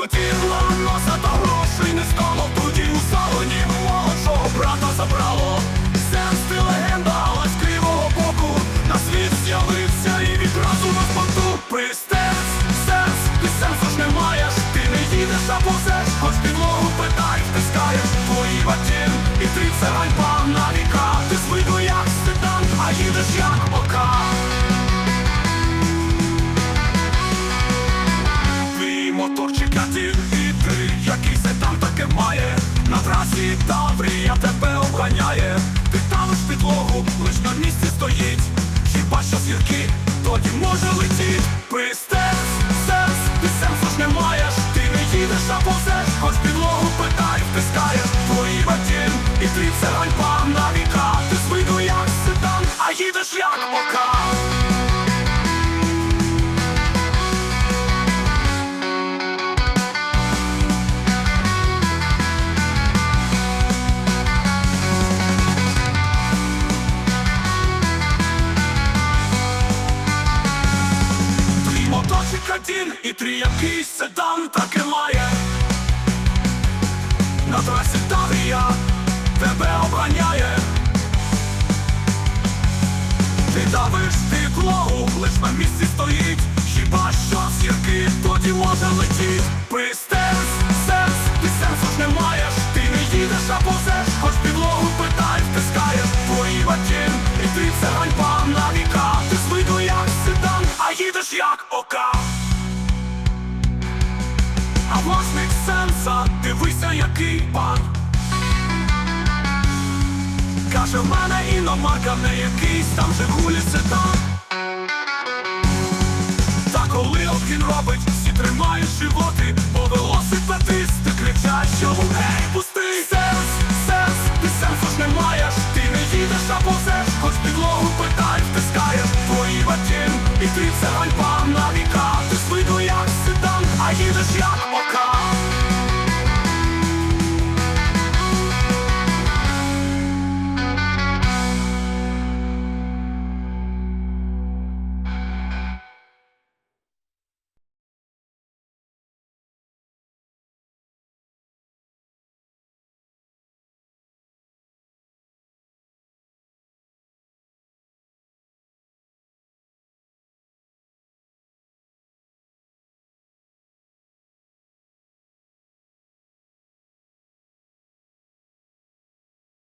Захотіло носа та грошей не стало. Тоді у салоні молодшого брата забрало. Сенс ти легенда, але з кривого боку на світ з'явився і відразу на спорту Пристец, сенс, ти сенсу ж не маєш, ти не їдеш а повзеш, хоч підлогу питай, втискаєш твої батін І ти це ганьба на віка, ти звикли Трасі Таврія тебе обганяє. Ти в підлогу, лиш на місці стоїть. Хіба що зірки, тоді може летіть Пристес, сенс, ти сенсу ж не маєш. Ти не їдеш, а повзеш, хоч підлогу питай, втискаєш. Твої батін, і ти це ганьба на віка Ти з виду як седан, а їдеш як ока один і три якийсь седан таке має. На трасі Таврія тебе обганяє. Ти давиш підлогу, лиш на місці стоїть. Хіба що зірки тоді може летіть? Пристес, сенс, ти сенсу ж не маєш. Ти не їдеш, а повзеш, хоч підлогу питай, втискаєш Твої батін, і ти це ганьба на віка. Ти з виду як седан, а їдеш як ока а власник сенса, дивися, який пан. Каже, в мене іномарка, не якийсь там же жигулі там. Та коли обхін робить, всі тримають животи, бо велосипедисти кричать, що гей, пустий сенс, сенс, ти сенсу ж не маєш, ти не їдеш а повзеш, хоч підлогу питань втискаєш твої батін, і ти все гальба на віка, ти з виду як седан, а їдеш як